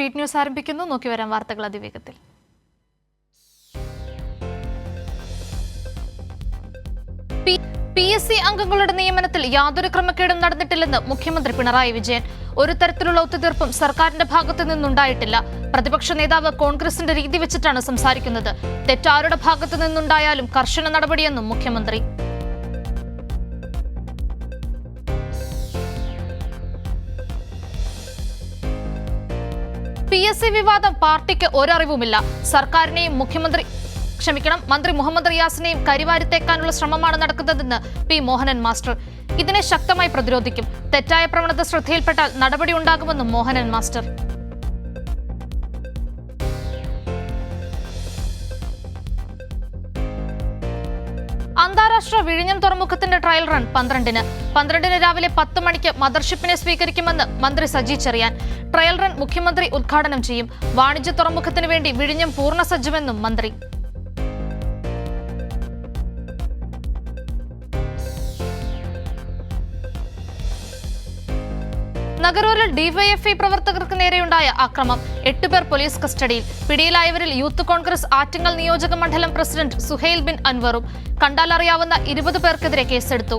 Speed news ആരംഭിക്കുന്നു. നോക്കി വരാം വാർത്തകൾ അതിവേഗത്തിൽ. പി എസ് സി അംഗങ്ങളുടെ നിയമനത്തിൽ യാതൊരു ക്രമക്കേടും നടന്നിട്ടില്ലെന്ന് മുഖ്യമന്ത്രി പിണറായി വിജയൻ. ഒരു തരത്തിലുള്ള ഒത്തുതീർപ്പും സർക്കാരിന്റെ ഭാഗത്തു നിന്നുണ്ടായിട്ടില്ല. പ്രതിപക്ഷ നേതാവ് കോൺഗ്രസിന്റെ രീതി വെച്ചിട്ടാണ് സംസാരിക്കുന്നത്. തെറ്റാരുടെ ഭാഗത്തു നിന്നുണ്ടായാലും കർശന നടപടിയെന്നും മുഖ്യമന്ത്രി. പി എസ് സി വിവാദം പാർട്ടിക്ക് ഒരറിവുമില്ല. സർക്കാരിനെയും മുഖ്യമന്ത്രി ക്ഷമിക്കണം മന്ത്രി മുഹമ്മദ് റിയാസിനെയും കരിവാരിത്തേക്കാനുള്ള ശ്രമമാണ് നടക്കുന്നതെന്ന് പി മോഹനൻ മാസ്റ്റർ. ഇതിനെ ശക്തമായി പ്രതിരോധിക്കും. തെറ്റായ പ്രവണത ശ്രദ്ധയിൽപ്പെട്ടാൽ നടപടി ഉണ്ടാകുമെന്നും മോഹനൻ മാസ്റ്റർ. അന്താരാഷ്ട്ര വിഴിഞ്ഞം തുറമുഖത്തിന്റെ ട്രയൽ റൺ പന്ത്രണ്ടിന്. പന്ത്രണ്ടിന് രാവിലെ പത്ത് മണിക്ക് മദർഷിപ്പിനെ സ്വീകരിക്കുമെന്ന് മന്ത്രി സജി ചെറിയാൻ. ട്രയൽ റൺ മുഖ്യമന്ത്രി ഉദ്ഘാടനം ചെയ്യും. വാണിജ്യ തുറമുഖത്തിന് വേണ്ടി വിഴിഞ്ഞം പൂർണ സജ്ജമെന്നും മന്ത്രി. നഗരൂരിൽ ഡിവൈഎഫ്ഐ പ്രവർത്തകർക്ക് നേരെയുണ്ടായ ആക്രമം. എട്ടുപേർ പോലീസ് കസ്റ്റഡിയിൽ. പിടിയിലായവരിൽ യൂത്ത് കോൺഗ്രസ് ആറ്റിങ്ങൽ നിയോജക മണ്ഡലം പ്രസിഡന്റ് സുഹൈൽ ബിൻ അൻവറും. കണ്ടാലറിയാവുന്ന ഇരുപത് പേർക്കെതിരെ കേസെടുത്തു.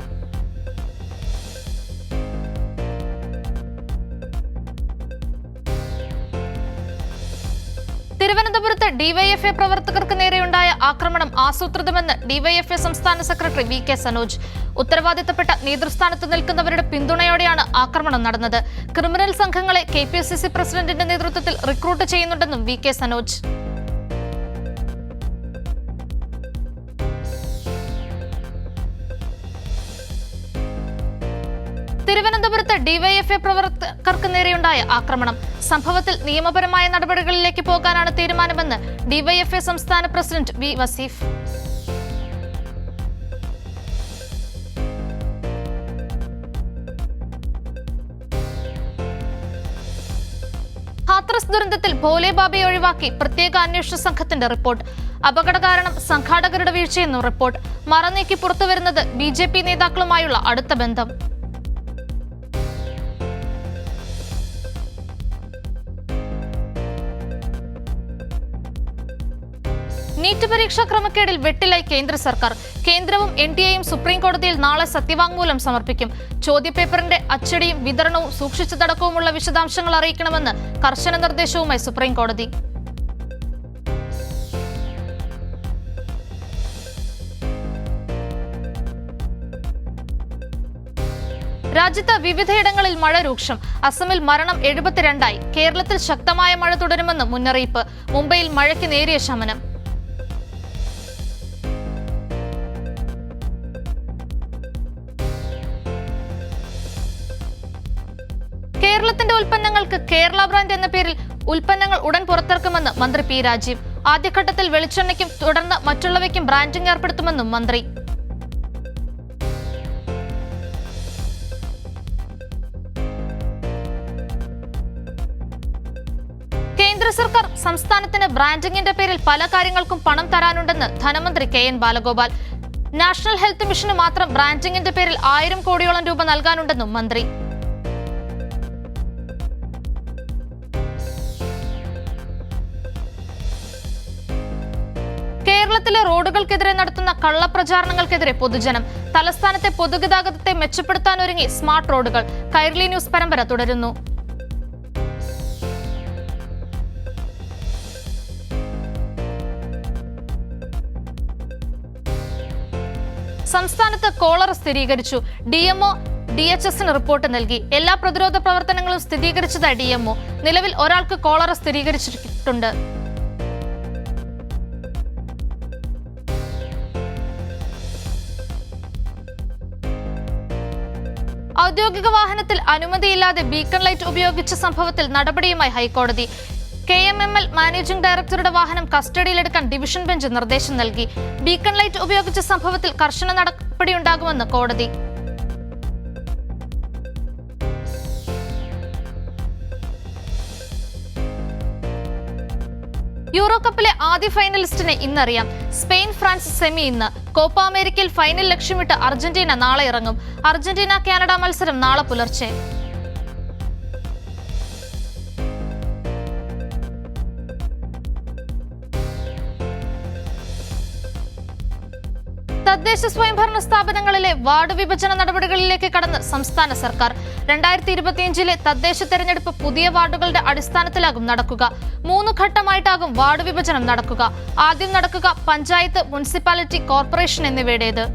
തിരുവനന്തപുരത്ത് ഡിവൈഎഫ്ഐ പ്രവർത്തകർക്ക് നേരെയുണ്ടായ ആക്രമണം ആസൂത്രിതമെന്ന് ഡിവൈഎഫ്ഐ സംസ്ഥാന സെക്രട്ടറി വി കെ സനോജ്. ഉത്തരവാദിത്തപ്പെട്ട നേതൃസ്ഥാനത്ത് നിൽക്കുന്നവരുടെ പിന്തുണയോടെയാണ് ആക്രമണം നടന്നത്. ക്രിമിനൽ സംഘങ്ങളെ കെ പി സി സി പ്രസിഡന്റിന്റെ നേതൃത്വത്തിൽ റിക്രൂട്ട് ചെയ്യുന്നുണ്ടെന്നും വി കെ സനോജ്. തിരുവനന്തപുരത്ത് ഡിവൈഎഫ്ഐ പ്രവർത്തകർക്ക് നേരെയുണ്ടായ ആക്രമണം. സംഭവത്തിൽ നിയമപരമായ നടപടികളിലേക്ക് പോകാനാണ് തീരുമാനമെന്ന് ഡിവൈഎഫ്ഐ സംസ്ഥാന പ്രസിഡന്റ് വി വസീഫ്. ഹാത്രസ് ദുരന്തത്തിൽ ഭോലെ ബാബയെ ഒഴിവാക്കി പ്രത്യേക അന്വേഷണ സംഘത്തിന്റെ റിപ്പോർട്ട്. അപകട കാരണം സംഘാടകരുടെ വീഴ്ചയെന്നും റിപ്പോർട്ട്. മറനീക്കി പുറത്തുവരുന്നത് ബി ജെ പി നേതാക്കളുമായുള്ള അടുത്ത ബന്ധം. നീറ്റ് പരീക്ഷാ ക്രമക്കേടിൽ വെട്ടിലായി കേന്ദ്ര സർക്കാർ. കേന്ദ്രവും എൻ ഡി എയും സുപ്രീം കോടതിയിൽ നാളെ സത്യവാങ്മൂലം സമർപ്പിക്കും. ചോദ്യപേപ്പറിന്റെ അച്ചടിയും വിതരണവും സൂക്ഷിച്ചതടക്കവുമുള്ള വിശദാംശങ്ങൾ അറിയിക്കണമെന്ന് കർശന നിർദ്ദേശവുമായി സുപ്രീം കോടതി രാജ്യത്ത് വിവിധയിടങ്ങളിൽ മഴ രൂക്ഷം. അസമിൽ മരണം എഴുപത്തിരണ്ടായി. കേരളത്തിൽ ശക്തമായ മഴ തുടരുമെന്ന് മുന്നറിയിപ്പ്. മുംബൈയിൽ മഴയ്ക്ക് നേരിയ ശമനം. ഉൽപ്പന്നങ്ങൾക്ക് കേരള ബ്രാൻഡ് എന്ന പേരിൽ ഉൽപ്പന്നങ്ങൾ ഉടൻ പുറത്തിറക്കുമെന്ന് മന്ത്രി പി രാജീവ്. ആദ്യഘട്ടത്തിൽ വെളിച്ചെണ്ണയ്ക്കും തുടർന്ന് മറ്റുള്ളവയ്ക്കും ബ്രാൻഡിംഗ് ഏർപ്പെടുത്തുമെന്നും മന്ത്രി. കേന്ദ്ര സർക്കാർ സംസ്ഥാനത്തിന് ബ്രാൻഡിംഗിന്റെ പേരിൽ പല കാര്യങ്ങൾക്കും പണം തരാനുണ്ടെന്ന് ധനമന്ത്രി K N Balagopal. National health മിഷന് മാത്രം ബ്രാൻഡിംഗിന്റെ പേരിൽ ആയിരം കോടിയോളം രൂപ നൽകാനുണ്ടെന്നും മന്ത്രി. റോഡുകൾക്കെതിരെ നടത്തുന്ന കള്ളപ്രചാരണങ്ങൾക്കെതിരെ പൊതുജനം. തലസ്ഥാനത്തെ പൊതുഗതാഗതത്തെ മെച്ചപ്പെടുത്താനൊരുങ്ങി സ്മാർട്ട് റോഡുകൾ. കൈർലി ന്യൂസ് പരമ്പര തുടരുന്നു. സംസ്ഥാനത്ത് കോളറ സ്ഥിരീകരിച്ചു. ഡിഎംഒ ഡി എച്ച് എസിന് റിപ്പോർട്ട് നൽകി. എല്ലാ പ്രതിരോധ പ്രവർത്തനങ്ങളും സ്ഥിരീകരിച്ചതായി ഡി എംഒ നിലവിൽ ഒരാൾക്ക് കോളറ സ്ഥിരീകരിച്ചിട്ടുണ്ട്. ഔദ്യോഗിക വാഹനത്തിൽ അനുമതിയില്ലാതെ ബീക്കൺ ലൈറ്റ് ഉപയോഗിച്ച സംഭവത്തിൽ നടപടിയുമായി ഹൈക്കോടതി. K M M L managing director വാഹനം കസ്റ്റഡിയിലെടുക്കാൻ ഡിവിഷൻ ബെഞ്ച് നിർദ്ദേശം നൽകി. ബീക്കൺ ലൈറ്റ് ഉപയോഗിച്ച സംഭവത്തിൽ കർശന നടപടിയുണ്ടാകുമെന്ന് കോടതി. യൂറോ കപ്പിലെ ആദ്യ ഫൈനലിസ്റ്റിനെ ഇന്നറിയാം. സ്പെയിൻ ഫ്രാൻസ് സെമി ഇന്ന്. കോപ്പ അമേരിക്കയിൽ ഫൈനൽ ലക്ഷ്യമിട്ട് അർജന്റീന നാളെ ഇറങ്ങും. അർജന്റീന കാനഡ മത്സരം നാളെ പുലർച്ചെ. തദ്ദേശ സ്വയംഭരണ സ്ഥാപനങ്ങളിലെ വാർഡ് വിഭജന നടപടികളിലേക്ക് കടന്ന് സംസ്ഥാന സർക്കാർ. രണ്ടായിരത്തി ഇരുപത്തിയഞ്ചിലെ തദ്ദേശ തെരഞ്ഞെടുപ്പ് പുതിയ വാർഡുകളുടെ അടിസ്ഥാനത്തിലാകും നടക്കുക. മൂന്ന് ഘട്ടമായിട്ടാകും വാർഡ് വിഭജനം നടക്കുക. ആദ്യം നടക്കുക പഞ്ചായത്ത് മുനിസിപ്പാലിറ്റി കോർപ്പറേഷൻ എന്നിവയുടേത്.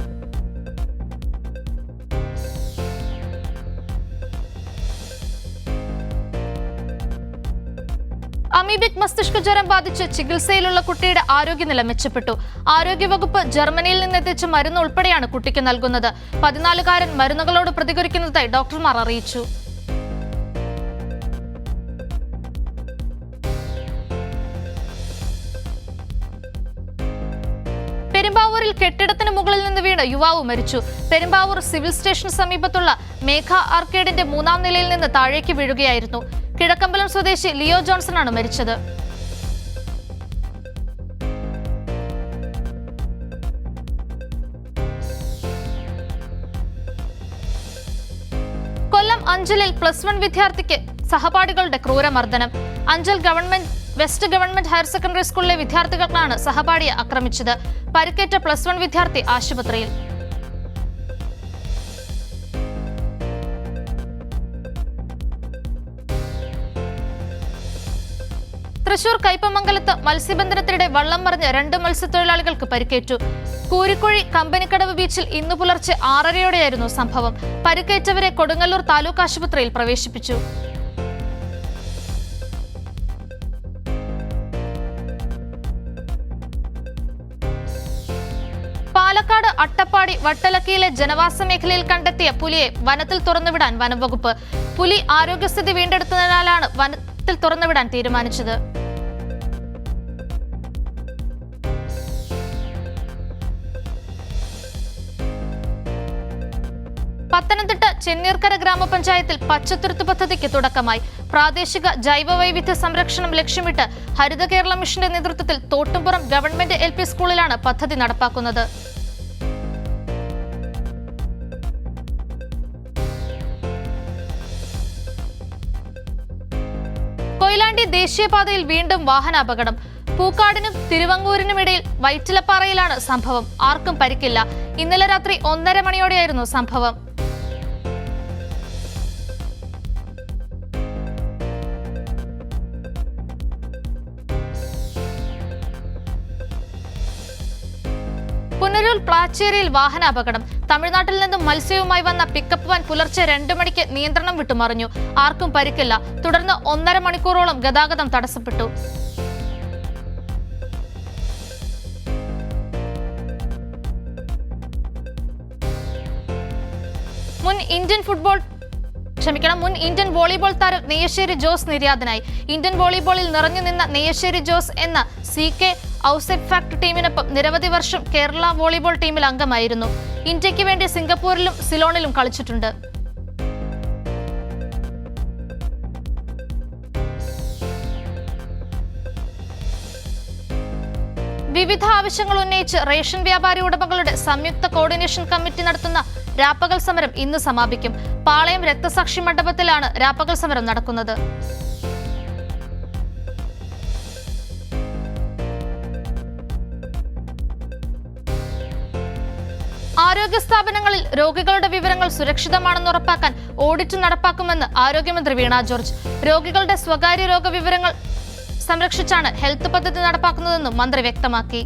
അമീബിക് മസ്തിഷ്ക ജ്വരം ബാധിച്ച് ചികിത്സയിലുള്ള കുട്ടിയുടെ ആരോഗ്യനില മെച്ചപ്പെട്ടു. ആരോഗ്യവകുപ്പ് ജർമ്മനിയിൽ നിന്നെത്തിച്ച മരുന്ന് ഉൾപ്പെടെയാണ് കുട്ടിക്ക് നൽകുന്നത്. പതിനാലുകാരൻ മരുന്നുകളോട് പ്രതികരിക്കുന്നതായി ഡോക്ടർമാർ അറിയിച്ചു. പെരുമ്പാവൂരിൽ കെട്ടിടത്തിന് മുകളിൽ നിന്ന് വീണ് യുവാവ് മരിച്ചു. പെരുമ്പാവൂർ സിവിൽ സ്റ്റേഷൻ സമീപത്തുള്ള മേഘ ആർക്കേഡിന്റെ മൂന്നാം നിലയിൽ നിന്ന് താഴേക്ക് വീഴുകയായിരുന്നു. കിഴക്കമ്പലം സ്വദേശി ലിയോ ജോൺസൺ ആണ് മരിച്ചത്. കൊല്ലം അഞ്ചലിൽ പ്ലസ് വൺ വിദ്യാർത്ഥിക്ക് സഹപാഠികളുടെ ക്രൂരമർദ്ദനം. Anchal government west government higher secondary സ്കൂളിലെ വിദ്യാർത്ഥികളാണ് സഹപാഠിയെ ആക്രമിച്ചത്. പരിക്കേറ്റ പ്ലസ് വൺ വിദ്യാർത്ഥി ആശുപത്രിയിൽ. തൃശൂർ കൈപ്പമംഗലത്ത് മത്സ്യബന്ധനത്തിനിടെ വള്ളം മറിഞ്ഞ് രണ്ട് മത്സ്യത്തൊഴിലാളികൾക്ക് പരിക്കേറ്റു. കൂരിക്കുഴി കമ്പനിക്കടവ് ബീച്ചിൽ ഇന്നു പുലർച്ചെ ആറരയോടെയായിരുന്നു സംഭവം. പരിക്കേറ്റവരെ കൊടുങ്ങല്ലൂർ താലൂക്ക് ആശുപത്രിയിൽ പ്രവേശിപ്പിച്ചു. അട്ടപ്പാടി വട്ടലക്കിയിലെ ജനവാസ മേഖലയിൽ കണ്ടെത്തിയ പുലിയെ വനത്തിൽ തുറന്നുവിടാൻ വനംവകുപ്പ്. പുലി ആരോഗ്യസ്ഥിതി വീണ്ടെടുത്തതിനാലാണ് വനത്തിൽ തുറന്നുവിടാൻ തീരുമാനിച്ചത്. പത്തനംതിട്ട ചെന്നീർക്കര ഗ്രാമപഞ്ചായത്തിൽ പച്ചത്തുരുത്ത് പദ്ധതിക്ക് തുടക്കമായി. പ്രാദേശിക ജൈവവൈവിധ്യ സംരക്ഷണം ലക്ഷ്യമിട്ട് ഹരിത കേരള മിഷന്റെ നേതൃത്വത്തിൽ തോട്ടുംപുറം ഗവൺമെന്റ് എൽ സ്കൂളിലാണ് പദ്ധതി നടപ്പാക്കുന്നത്. ദേശീയപാതയിൽ വീണ്ടും വാഹനാപകടം. പൂക്കാടിനും തിരുവങ്ങൂരിനും ഇടയിൽ വൈറ്റിലപ്പാറയിലാണ് സംഭവം. ആർക്കും പരിക്കില്ല. ഇന്നലെ രാത്രി ഒന്നര മണിയോടെയായിരുന്നു സംഭവം. പുനരൂർ പ്ലാച്ചേരിയിൽ വാഹനാപകടം. തമിഴ്നാട്ടിൽ നിന്നും മത്സ്യവുമായി വന്ന പിക്കപ്പ് വാൻ പുലർച്ചെ രണ്ടു മണിക്ക് നിയന്ത്രണം വിട്ടുമറിഞ്ഞു. ആർക്കും പരിക്കില്ല. തുടർന്ന് ഒന്നര മണിക്കൂറോളം ഗതാഗതം തടസ്സപ്പെട്ടു. മുൻ ഇന്ത്യൻ ഫുട്ബോൾ ക്ഷമിക്കണം. മുൻ ഇന്ത്യൻ വോളിബോൾ താരം നെയ്യശ്ശേരി ജോസ് നിര്യാതനായി. ഇന്ത്യൻ വോളിബോളിൽ നിറഞ്ഞു നിന്ന നെയ്യശ്ശേരി ജോസ് എന്ന സി കെ ഔസെപ് ഫാക്ട് ടീമിനൊപ്പം നിരവധി വർഷം കേരള വോളിബോൾ ടീമിൽ അംഗമായിരുന്നു. ഇന്ത്യയ്ക്ക് വേണ്ടി സിംഗപ്പൂരിലും സിലോണിലും കളിച്ചിട്ടുണ്ട്. വിവിധ ആവശ്യങ്ങൾ ഉന്നയിച്ച് റേഷൻ വ്യാപാരി ഉടമകളുടെ സംയുക്ത കോർഡിനേഷൻ കമ്മിറ്റി നടത്തുന്ന രാപ്പകൽ സമരം ഇന്ന് സമാപിക്കും. പാളയം രക്തസാക്ഷി മണ്ഡപത്തിലാണ് രാപ്പകൽ സമരം നടക്കുന്നത്. ആരോഗ്യ സ്ഥാപനങ്ങളിൽ രോഗികളുടെ വിവരങ്ങൾ സുരക്ഷിതമാണെന്ന് ഉറപ്പാക്കാൻ ഓഡിറ്റ് നടപ്പാക്കുമെന്ന് ആരോഗ്യമന്ത്രി വീണ ജോർജ്. രോഗികളുടെ സ്വകാര്യ രോഗ വിവരങ്ങൾ സംരക്ഷിച്ചാണ് ഹെൽത്ത് പദ്ധതി നടപ്പാക്കുന്നതെന്നും മന്ത്രി വ്യക്തമാക്കി.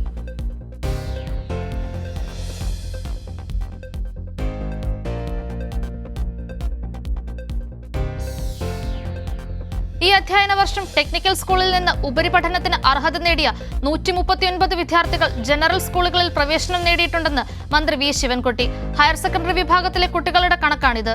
ഈ അധ്യയന വർഷം ടെക്നിക്കൽ സ്കൂളിൽ നിന്ന് ഉപരിപഠനത്തിന് അർഹത നേടിയ നൂറ്റി മുപ്പത്തിയൊൻപത് വിദ്യാർത്ഥികൾ ജനറൽ സ്കൂളുകളിൽ പ്രവേശനം നേടിയിട്ടുണ്ടെന്ന് മന്ത്രി വി. ശിവൻകുട്ടി. ഹയർ സെക്കൻഡറി വിഭാഗത്തിലെ കുട്ടികളുടെ കണക്കാണിത്.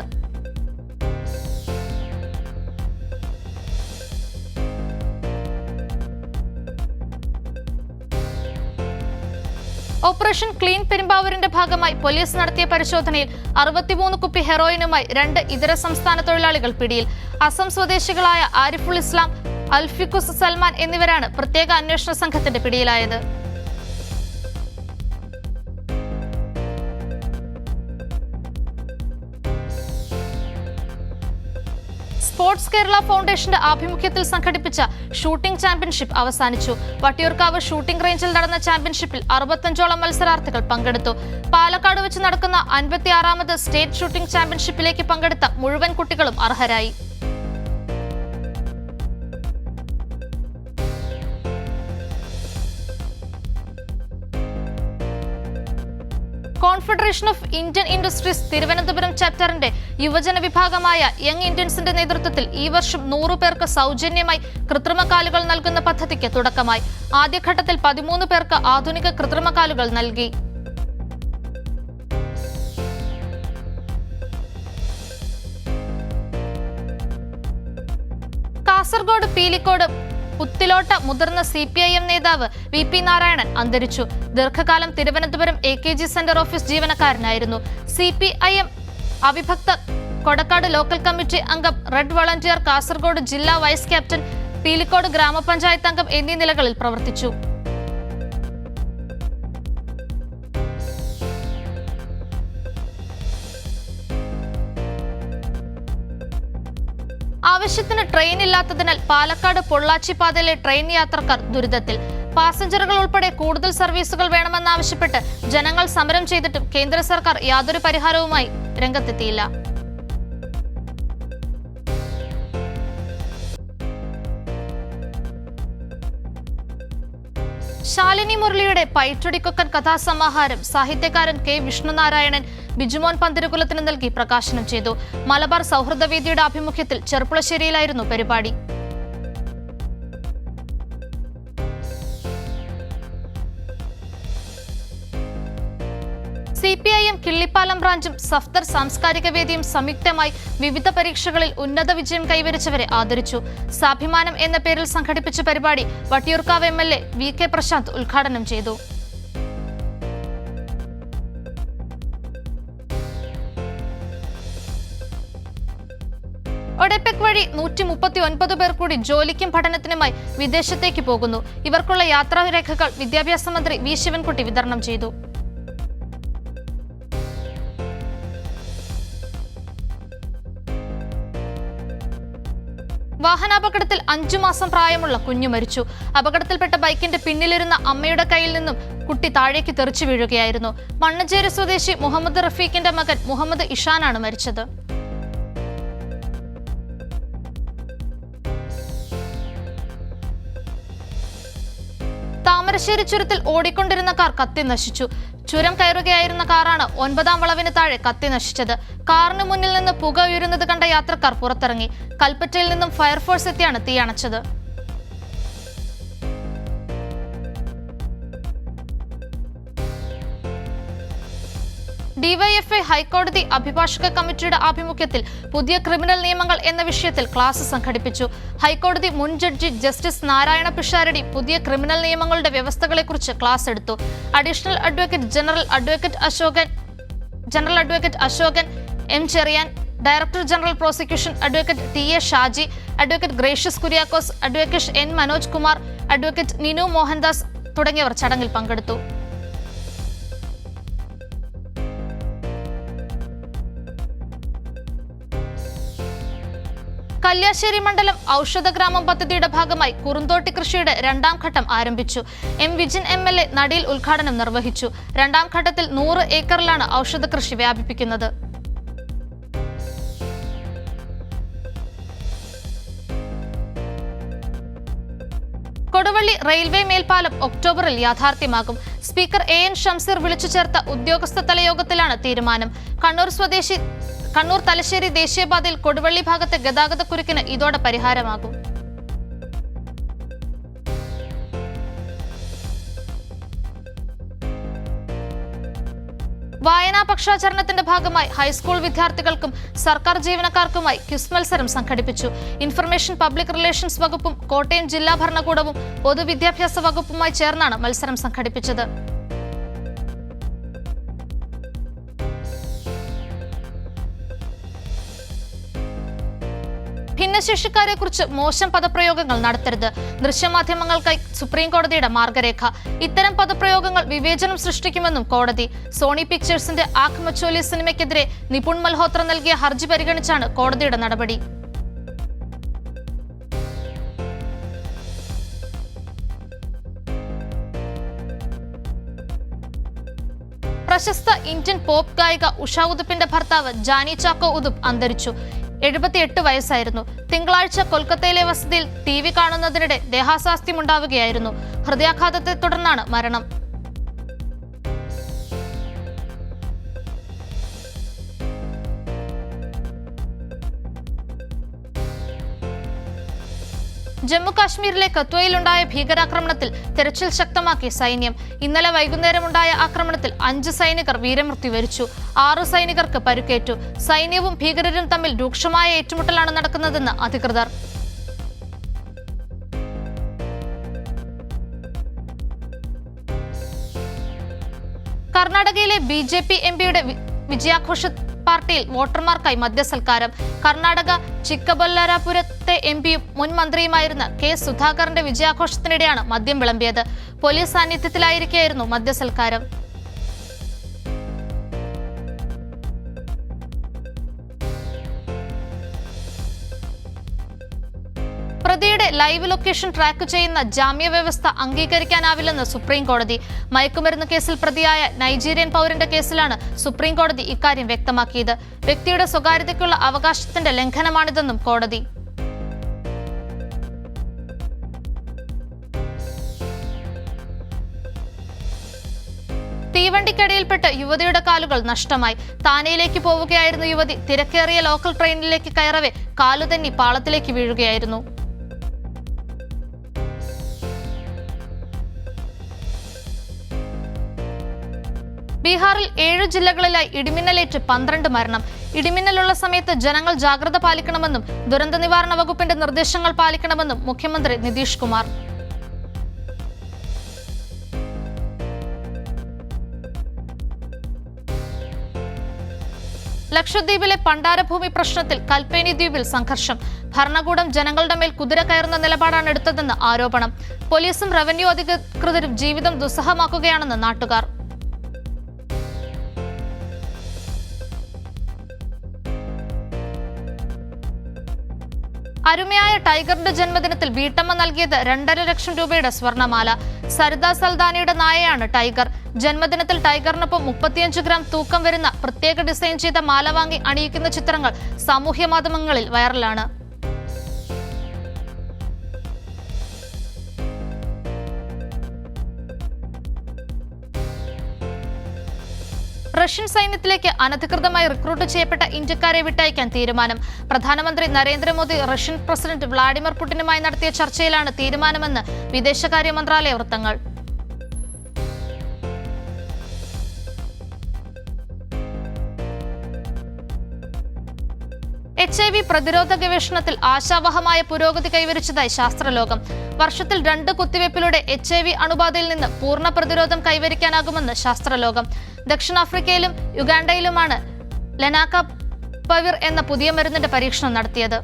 ഓപ്പറേഷൻ ക്ലീൻ പെരുമ്പാവൂരിന്റെ ഭാഗമായി പോലീസ് നടത്തിയ പരിശോധനയിൽ അറുപത്തിമൂന്ന് കുപ്പി ഹെറോയിനുമായി രണ്ട് ഇതര സംസ്ഥാന തൊഴിലാളികൾ പിടിയിൽ. അസം സ്വദേശികളായ ആരിഫുൾ ഇസ്ലാം അൽഫിഖുസ് സൽമാൻ എന്നിവരാണ് പ്രത്യേക അന്വേഷണ സംഘത്തിന്റെ പിടിയിലായത്. സ്പോർട്സ് കേരള ഫൗണ്ടേഷന്റെ ആഭിമുഖ്യത്തിൽ സംഘടിപ്പിച്ച ഷൂട്ടിംഗ് ചാമ്പ്യൻഷിപ്പ് അവസാനിച്ചു. വട്ടിയൂർക്കാവ് ഷൂട്ടിംഗ് റേഞ്ചിൽ നടന്ന ചാമ്പ്യൻഷിപ്പിൽ അറുപത്തഞ്ചോളം മത്സരാർത്ഥികൾ പങ്കെടുത്തു. പാലക്കാട് വെച്ച് നടക്കുന്ന അൻപത്തിയാറാമത് സ്റ്റേറ്റ് ഷൂട്ടിംഗ് ചാമ്പ്യൻഷിപ്പിലേക്ക് പങ്കെടുത്ത മുഴുവൻ കുട്ടികളും അർഹരായി. Confederation of Indian Industries Thiruvananthapuram ചാപ്റ്ററിന്റെ യുവജന വിഭാഗമായ യങ് ഇന്ത്യൻസിന്റെ നേതൃത്വത്തിൽ ഈ വർഷം നൂറു പേർക്ക് സൗജന്യമായി കൃത്രിമ കാലുകൾ നൽകുന്ന പദ്ധതിക്ക് തുടക്കമായി. ആദ്യഘട്ടത്തിൽ പതിമൂന്ന് പേർക്ക് ആധുനിക കൃത്രിമ കാലുകൾ നൽകി. കാസർഗോഡ് പീലിക്കോട് പുത്തിലോട്ട മുതിർന്ന സി പി ഐ എം നേതാവ് വി പി നാരായണൻ അന്തരിച്ചു. ദീർഘകാലം Thiruvananthapuram A K G centre office ജീവനക്കാരനായിരുന്നു. C P I M അവിഭക്ത കൊടക്കാട് ലോക്കൽ കമ്മിറ്റി അംഗം റെഡ് വളണ്ടിയർ കാസർഗോഡ് ജില്ലാ വൈസ് ക്യാപ്റ്റൻ പീലിക്കോട് ഗ്രാമപഞ്ചായത്ത് അംഗം എന്നീ നിലകളിൽ പ്രവർത്തിച്ചു. ആവശ്യത്തിന് ട്രെയിൻ ഇല്ലാത്തതിനാൽ പാലക്കാട് പൊള്ളാച്ചി പാതയിലെ ട്രെയിൻ യാത്രക്കാർ ദുരിതത്തിൽ. പാസഞ്ചറുകൾ ഉൾപ്പെടെ കൂടുതൽ സർവീസുകൾ വേണമെന്നാവശ്യപ്പെട്ട് ജനങ്ങൾ സമരം ചെയ്തിട്ടും കേന്ദ്ര സർക്കാർ യാതൊരു പരിഹാരവുമായി രംഗത്തെത്തിയില്ല. ശാലിനി മുരളിയുടെ പൈറ്റൊടിക്കൊക്കൻ കഥാസമാഹാരം സാഹിത്യകാരൻ കെ വിഷ്ണുനാരായണൻ ബിജുമോൻ പന്തിരുകുലത്തിന് നൽകി പ്രകാശനം ചെയ്തു. മലബാർ സൗഹൃദവേദിയുടെ ആഭിമുഖ്യത്തിൽ ചെറുപ്പുളശ്ശേരിയിലായിരുന്നു പരിപാടി. സിപിഐഎം കിള്ളിപ്പാലം ബ്രാഞ്ചും സഫ്തർ സാംസ്കാരിക വേദിയും സംയുക്തമായി വിവിധ പരീക്ഷകളിൽ ഉന്നത വിജയം കൈവരിച്ചവരെ ആദരിച്ചു. സാഭിമാനം എന്ന പേരിൽ സംഘടിപ്പിച്ച പരിപാടി Vattiyoorkavu M L A V K Prashanth ഉദ്ഘാടനം ചെയ്തു. ഒഡെപെക് വഴി നൂറ്റി മുപ്പത്തി ഒൻപത് പേർ കൂടി ജോലിക്കും പഠനത്തിനുമായി വിദേശത്തേക്ക് പോകുന്നു. ഇവർക്കുള്ള യാത്രാരേഖകൾ വിദ്യാഭ്യാസ മന്ത്രി വി. ശിവൻകുട്ടി വിതരണം ചെയ്തു. വാഹനാപകടത്തിൽ അഞ്ചു മാസം പ്രായമുള്ള കുഞ്ഞു മരിച്ചു. അപകടത്തിൽപ്പെട്ട ബൈക്കിന്റെ പിന്നിലിരുന്ന അമ്മയുടെ കയ്യിൽ നിന്നും കുട്ടി താഴേക്ക് തെറിച്ചു വീഴുകയായിരുന്നു. മണ്ണഞ്ചേരി സ്വദേശി മുഹമ്മദ് റഫീഖിന്റെ മകൻ മുഹമ്മദ് ഇഷാനാണ് മരിച്ചത്. താമരശ്ശേരി ചുരത്തിൽ ഓടിക്കൊണ്ടിരുന്ന കാർ കത്തി നശിച്ചു. ചുരം കയറുകയായിരുന്ന കാറാണ് ഒൻപതാം വളവിന് താഴെ കത്തി നശിച്ചത്. കാറിന് മുന്നിൽ നിന്ന് പുക ഉയരുന്നത് കണ്ട യാത്രക്കാർ പുറത്തിറങ്ങി. കൽപ്പറ്റയിൽ നിന്നും ഫയർഫോഴ്സ് എത്തിയാണ് തീയണച്ചത് ഡിവൈഎഫ്ഐ ഹൈക്കോടതി അഭിഭാഷക കമ്മിറ്റിയുടെ ആഭിമുഖ്യത്തിൽ പുതിയ ക്രിമിനൽ നിയമങ്ങൾ എന്ന വിഷയത്തിൽ ക്ലാസ് സംഘടിപ്പിച്ചു. ഹൈക്കോടതി മുൻ ജഡ്ജി ജസ്റ്റിസ് നാരായണ പിഷാരടി പുതിയ ക്രിമിനൽ നിയമങ്ങളുടെ വ്യവസ്ഥകളെക്കുറിച്ച് ക്ലാസ് എടുത്തു. Additional advocate general advocate Ashokan general advocate Ashokan M Cherian director general prosecution advocate T A Shaji advocate Gracious Kuriakose advocate N Manoj Kumar advocate Ninu Mohandas തുടങ്ങിയവർ ചടങ്ങിൽ പങ്കെടുത്തു. കല്യാശ്ശേരി മണ്ഡലം ഔഷധഗ്രാമം പദ്ധതിയുടെ ഭാഗമായി കുറുന്തോട്ടി കൃഷിയുടെ രണ്ടാം ഘട്ടം ആരംഭിച്ചു. M Vijin M L A നടിയിൽ ഉദ്ഘാടനം നിർവഹിച്ചു. രണ്ടാം ഘട്ടത്തിൽ നൂറ് ഏക്കറിലാണ് ഔഷധ കൃഷി വ്യാപിപ്പിക്കുന്നത്. കൊടുവള്ളി റെയിൽവേ മേൽപ്പാലം ഒക്ടോബറിൽ യാഥാർത്ഥ്യമാകും. സ്പീക്കർ എ എൻ ഷംസീർ വിളിച്ചു ചേർത്ത ഉദ്യോഗസ്ഥ തലയോഗത്തിലാണ് തീരുമാനം. കണ്ണൂർ സ്വദേശി കണ്ണൂർ തലശ്ശേരി ദേശീയപാതയിൽ കൊടുവള്ളി ഭാഗത്തെ ഗതാഗതക്കുരുക്കിന് ഇതോടെ പരിഹാരമാകും. വായനാ പക്ഷാചരണത്തിന്റെ ഭാഗമായി ഹൈസ്കൂൾ വിദ്യാർത്ഥികൾക്കും സർക്കാർ ജീവനക്കാർക്കുമായി ക്വിസ് മത്സരം സംഘടിപ്പിച്ചു. ഇൻഫർമേഷൻ പബ്ലിക് റിലേഷൻസ് വകുപ്പും കോട്ടയം ജില്ലാ ഭരണകൂടവും പൊതുവിദ്യാഭ്യാസ വകുപ്പുമായി ചേർന്നാണ് മത്സരം സംഘടിപ്പിച്ചത്. ഭിന്നശേഷിക്കാരെ കുറിച്ച് മോശം പദപ്രയോഗങ്ങൾ നടത്തരുത്. ദൃശ്യമാധ്യമങ്ങൾക്കായി സുപ്രീം കോടതിയുടെ മാർഗരേഖ. ഇത്തരം പദപ്രയോഗങ്ങൾ വിവേചനം സൃഷ്ടിക്കുമെന്നും കോടതി. സോണി പിക്ചേഴ്സിന്റെ ആഖ് മച്ചോലി സിനിമയ്ക്കെതിരെ നിപുൺ മൽഹോത്ര നൽകിയ ഹർജി പരിഗണിച്ചാണ് കോടതിയുടെ നടപടി. പ്രശസ്ത ഇന്ത്യൻ പോപ്പ് ഗായിക ഉഷ ഉദുപ്പിന്റെ ഭർത്താവ് ജാനി ചാക്കോ ഉദുപ് അന്തരിച്ചു. എഴുപത്തിയെട്ട് വയസ്സായിരുന്നു. തിങ്കളാഴ്ച കൊൽക്കത്തയിലെ വസതിയിൽ ടി വി കാണുന്നതിനിടെ ദേഹാസ്വാസ്ഥ്യമുണ്ടാവുകയായിരുന്നു ഹൃദയാഘാതത്തെ തുടർന്നാണ് മരണം. ജമ്മു കാശ്മീരിലെ കത്വയിലുണ്ടായ ഭീകരാക്രമണത്തിൽ തെരച്ചിൽ ശക്തമാക്കി സൈന്യം. ഇന്നലെ വൈകുന്നേരമുണ്ടായ ആക്രമണത്തിൽ അഞ്ച് സൈനികർ വീരമൃത്യു വരിച്ചു. ആറ് സൈനികർക്ക് പരുക്കേറ്റു. സൈന്യവും ഭീകരരും തമ്മിൽ രൂക്ഷമായ ഏറ്റുമുട്ടലാണ് നടക്കുന്നതെന്ന് അധികൃതർ. കർണാടകയിലെ ബി ജെ പി എം പിയുടെ വിജയാഘോഷ പാർട്ടിയിൽ വോട്ടർമാർക്കായി മദ്യസൽക്കാരം കർണാടക ചിക്കബല്ലാരപുരത്തെ എം പിയും മുൻ മന്ത്രിയുമായിരുന്ന കെ സുധാകരന്റെ വിജയാഘോഷത്തിനിടെയാണ് മദ്യം വിളമ്പിയത്. പോലീസ് സാന്നിധ്യത്തിലായിരിക്കെയായിരുന്നു മദ്യസൽക്കാരം. പ്രതിയുടെ ലൈവ് ലൊക്കേഷൻ ട്രാക്ക് ചെയ്യുന്ന ജാമ്യ വ്യവസ്ഥ അംഗീകരിക്കാനാവില്ലെന്ന് സുപ്രീം കോടതി. മയക്കുമരുന്ന് കേസിൽ പ്രതിയായ നൈജീരിയൻ പൗരന്റെ കേസിലാണ് സുപ്രീം കോടതി ഇക്കാര്യം വ്യക്തമാക്കിയത്. വ്യക്തിയുടെ സ്വകാര്യതയ്ക്കുള്ള അവകാശത്തിന്റെ ലംഘനമാണിതെന്നും കോടതി. തീവണ്ടിക്കടിയിൽപ്പെട്ട് യുവതിയുടെ കാലുകൾ നഷ്ടമായി. താനയിലേക്ക് പോവുകയായിരുന്ന യുവതി തിരക്കേറിയ ലോക്കൽ ട്രെയിനിലേക്ക് കയറവെ കാലുതന്നി പാളത്തിലേക്ക് വീഴുകയായിരുന്നു. ബീഹാറിൽ ഏഴ് ജില്ലകളിലായി ഇടിമിന്നലേറ്റ് പന്ത്രണ്ട് മരണം. ഇടിമിന്നലുള്ള സമയത്ത് ജനങ്ങൾ ജാഗ്രത പാലിക്കണമെന്നും ദുരന്ത നിവാരണ വകുപ്പിന്റെ നിർദ്ദേശങ്ങൾ പാലിക്കണമെന്നും മുഖ്യമന്ത്രി നിതീഷ് കുമാർ. ലക്ഷദ്വീപിലെ പണ്ടാരഭൂമി പ്രശ്നത്തിൽ കൽപ്പേനി ദ്വീപിൽ സംഘർഷം. ഭരണകൂടം ജനങ്ങളുടെ മേൽ കുതിര കയറുന്ന നിലപാടാണ് എടുത്തതെന്ന് ആരോപണം. പോലീസും റവന്യൂ അധികൃതരും ജീവിതം ദുസ്സഹമാക്കുകയാണെന്ന് നാട്ടുകാർ. അരുമയായ ടൈഗറിന്റെ ജന്മദിനത്തിൽ വീട്ടമ്മ നൽകിയത് രണ്ടര ലക്ഷം രൂപയുടെ സ്വർണമാല. സരിത സൽദാനിയുടെ നായയാണ് ടൈഗർ. ജന്മദിനത്തിൽ ടൈഗറിനൊപ്പം മുപ്പത്തിയഞ്ച് ഗ്രാം തൂക്കം വരുന്ന പ്രത്യേക ഡിസൈൻ ചെയ്ത മാല വാങ്ങി അണിയിക്കുന്ന ചിത്രങ്ങൾ സാമൂഹ്യ മാധ്യമങ്ങളിൽ വൈറലാണ്. റഷ്യൻ സൈന്യത്തിലേക്ക് അനധികൃതമായി റിക്രൂട്ട് ചെയ്യപ്പെട്ട ഇന്ത്യക്കാരെ വിട്ടയക്കാൻ തീരുമാനം. പ്രധാനമന്ത്രി നരേന്ദ്രമോദി റഷ്യൻ പ്രസിഡന്റ് വ്ളാഡിമിർ പുടിനുമായി നടത്തിയ ചർച്ചയിലാണ് തീരുമാനമെന്ന് വിദേശകാര്യ മന്ത്രാലയ വൃത്തങ്ങൾ. എച്ച് ഐ വി പ്രതിരോധ ഗവേഷണത്തിൽ ആശാവഹമായ പുരോഗതി കൈവരിച്ചതായി ശാസ്ത്രലോകം. വർഷത്തിൽ രണ്ട് കുത്തിവയ്പിലൂടെ എച്ച് ഐ വി അണുബാധയിൽ നിന്ന് പൂർണ പ്രതിരോധം കൈവരിക്കാനാകുമെന്ന് ശാസ്ത്രലോകം. ദക്ഷിണാഫ്രിക്കയിലും യുഗാണ്ടയിലുമാണ് ലെനാക്ക പവിർ എന്ന പുതിയ മരുന്നിന്റെ പരീക്ഷണം നടത്തിയത്.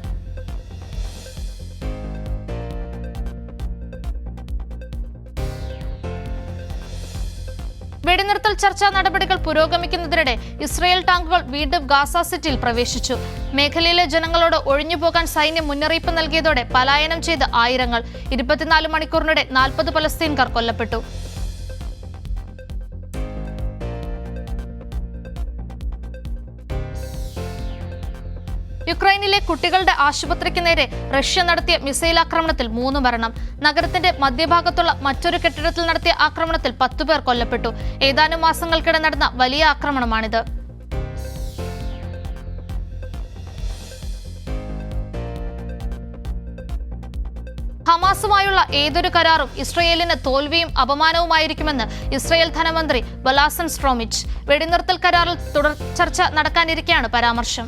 വെടിനിർത്തൽ ചർച്ചാ നടപടികൾ പുരോഗമിക്കുന്നതിനിടെ ഇസ്രയേൽ ടാങ്കുകൾ വീണ്ടും ഗാസ സിറ്റിയിൽ പ്രവേശിച്ചു. മേഖലയിലെ ജനങ്ങളോട് ഒഴിഞ്ഞുപോകാൻ സൈന്യം മുന്നറിയിപ്പ് നൽകിയതോടെ പലായനം ചെയ്ത് ആയിരങ്ങൾ. ഇരുപത്തിനാല് മണിക്കൂറിനിടെ നാൽപ്പത് പലസ്തീൻകാർ കൊല്ലപ്പെട്ടു. യുക്രൈനിലെ കുട്ടികളുടെ ആശുപത്രിക്ക് നേരെ റഷ്യ നടത്തിയ മിസൈൽ ആക്രമണത്തിൽ മൂന്ന് മരണം. നഗരത്തിന്റെ മധ്യഭാഗത്തുള്ള മറ്റൊരു കെട്ടിടത്തിൽ നടത്തിയ ആക്രമണത്തിൽ പത്തുപേർ കൊല്ലപ്പെട്ടു. ഏതാനും മാസങ്ങൾക്കിടെ നടന്ന വലിയ ആക്രമണമാണിത്. ഹമാസുമായുള്ള ഏതൊരു കരാറും ഇസ്രയേലിന് തോൽവിയും അപമാനവുമായിരിക്കുമെന്ന് ഇസ്രയേൽ ധനമന്ത്രി ബലാസൻ സ്ട്രോമിച്ച്. വെടിനിർത്തൽ കരാറിൽ തുടർ ചർച്ച നടക്കാനിരിക്കെയാണ് പരാമർശം.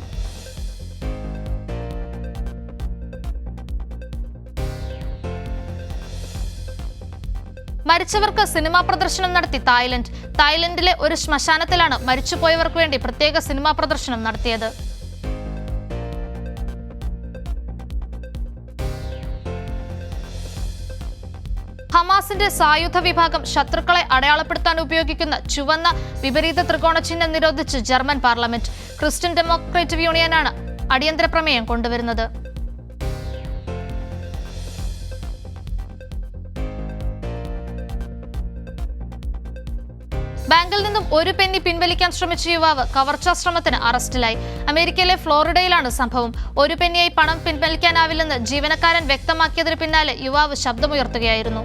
മരിച്ചവർക്ക് സിനിമാ പ്രദർശനം നടത്തി തായ്ലൻഡ്. തായ്ലൻഡിലെ ഒരു ശ്മശാനത്തിലാണ് മരിച്ചുപോയവർക്ക് വേണ്ടി പ്രത്യേക സിനിമാ പ്രദർശനം നടത്തിയത്. ഹമാസിന്റെ സായുധ വിഭാഗം ശത്രുക്കളെ അടയാളപ്പെടുത്താൻ ഉപയോഗിക്കുന്ന ചുവന്ന വിപരീത ത്രികോണ ചിഹ്നം നിരോധിച്ച് ജർമ്മൻ പാർലമെന്റ്. ക്രിസ്ത്യൻ ഡെമോക്രാറ്റിക് യൂണിയനാണ് അടിയന്തര പ്രമേയം കൊണ്ടുവരുന്നത്. ബാങ്കിൽ നിന്നും ഒരു പെന്നി പിൻവലിക്കാൻ ശ്രമിച്ച യുവാവ് കവർച്ചാ ശ്രമത്തിന് അറസ്റ്റിലായി. അമേരിക്കയിലെ ഫ്ലോറിഡയിലാണ് സംഭവം. ഒരു പെന്നിയായി പണം പിൻവലിക്കാനാവില്ലെന്ന് ജീവനക്കാരൻ വ്യക്തമാക്കിയതിന് പിന്നാലെ യുവാവ് ശബ്ദമുയർത്തുകയായിരുന്നു.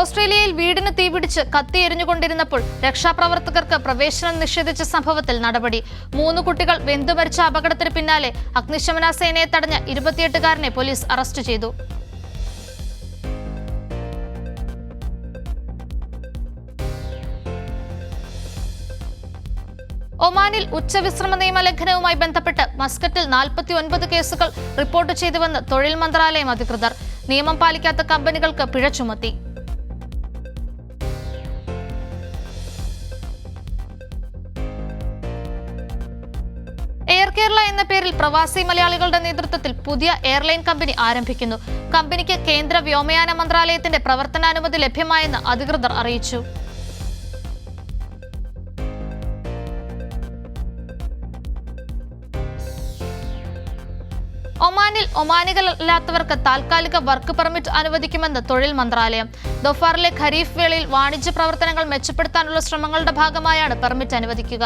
ഓസ്ട്രേലിയയിൽ വീടിന് തീപിടിച്ച് കത്തി എരിഞ്ഞുകൊണ്ടിരുന്നപ്പോൾ രക്ഷാപ്രവർത്തകർക്ക് പ്രവേശനം നിഷേധിച്ച സംഭവത്തിൽ നടപടി. മൂന്ന് കുട്ടികൾ വെന്തുമരിച്ച അപകടത്തിന് പിന്നാലെ അഗ്നിശമന സേനയെ തടഞ്ഞ ഇരുപത്തിയെട്ടുകാരനെ പോലീസ് അറസ്റ്റ് ചെയ്തു. ഒമാനിൽ ഉച്ചവിശ്രമ നിയമ ലംഘനവുമായി ബന്ധപ്പെട്ട് മസ്കറ്റിൽ നാൽപ്പത്തി ഒൻപത് കേസുകൾ റിപ്പോർട്ട് ചെയ്തുവെന്ന് തൊഴിൽ മന്ത്രാലയം അധികൃതർ. നിയമം പാലിക്കാത്ത കമ്പനികൾക്ക് പിഴ ചുമത്തി. കേരള എന്ന പേരിൽ പ്രവാസി മലയാളികളുടെ നേതൃത്വത്തിൽ പുതിയ എയർലൈൻ കമ്പനി ആരംഭിക്കുന്നു. കമ്പനിക്ക് കേന്ദ്ര വ്യോമയാന മന്ത്രാലയത്തിന്റെ പ്രവർത്തനാനുമതി ലഭ്യമായെന്ന് അധികൃതർ അറിയിച്ചു. ഒമാനിൽ ഒമാനികളല്ലാത്തവർക്ക് താൽക്കാലിക വർക്ക് പെർമിറ്റ് അനുവദിക്കുമെന്ന് തൊഴിൽ മന്ത്രാലയം. ദോഫാറിലെ ഖരീഫ് വേളയിൽ വാണിജ്യ പ്രവർത്തനങ്ങൾ മെച്ചപ്പെടുത്താനുള്ള ശ്രമങ്ങളുടെ ഭാഗമായാണ് പെർമിറ്റ് അനുവദിക്കുക.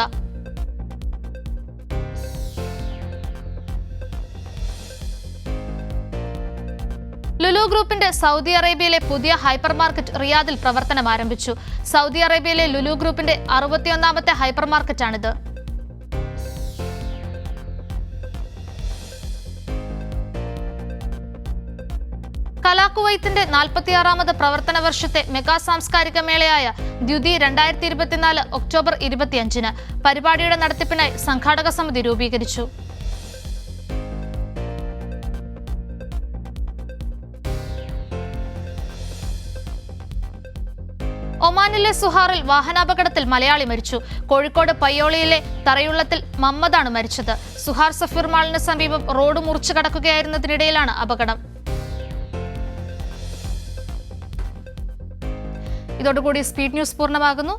ലുലു ഗ്രൂപ്പിന്റെ സൗദി അറേബ്യയിലെ പുതിയ ഹൈപ്പർ മാർക്കറ്റ് റിയാദിൽ പ്രവർത്തനം ആരംഭിച്ചു. സൗദി അറേബ്യയിലെ ലുലു ഗ്രൂപ്പിന്റെ അറുപത്തിയൊന്നാമത്തെ ഹൈപ്പർ മാർക്കറ്റാണിത് കലാകുവൈത്തിന്റെ നാൽപ്പത്തിയാറാമത് പ്രവർത്തന വർഷത്തെ മെഗാ സാംസ്കാരിക മേളയായ ദ്യുതി രണ്ടായിരത്തി ഇരുപത്തിനാല് ഒക്ടോബർ ഇരുപത്തിയഞ്ചിന് പരിപാടിയുടെ നടത്തിപ്പിനായി സംഘാടക സമിതി രൂപീകരിച്ചു. ഒമാനിലെ സുഹാറിൽ വാഹനാപകടത്തിൽ മലയാളി മരിച്ചു. കോഴിക്കോട് പയ്യോളിയിലെ തറയുള്ളത്തിൽ മമ്മദാണ് മരിച്ചത്. സുഹാർ സഫീർ മാളിന് സമീപം റോഡ് മുറിച്ചു കടക്കുകയായിരുന്നതിനിടയിലാണ് അപകടം. ഇതോടുകൂടി സ്പീഡ് ന്യൂസ് പൂർണമാകുന്നു.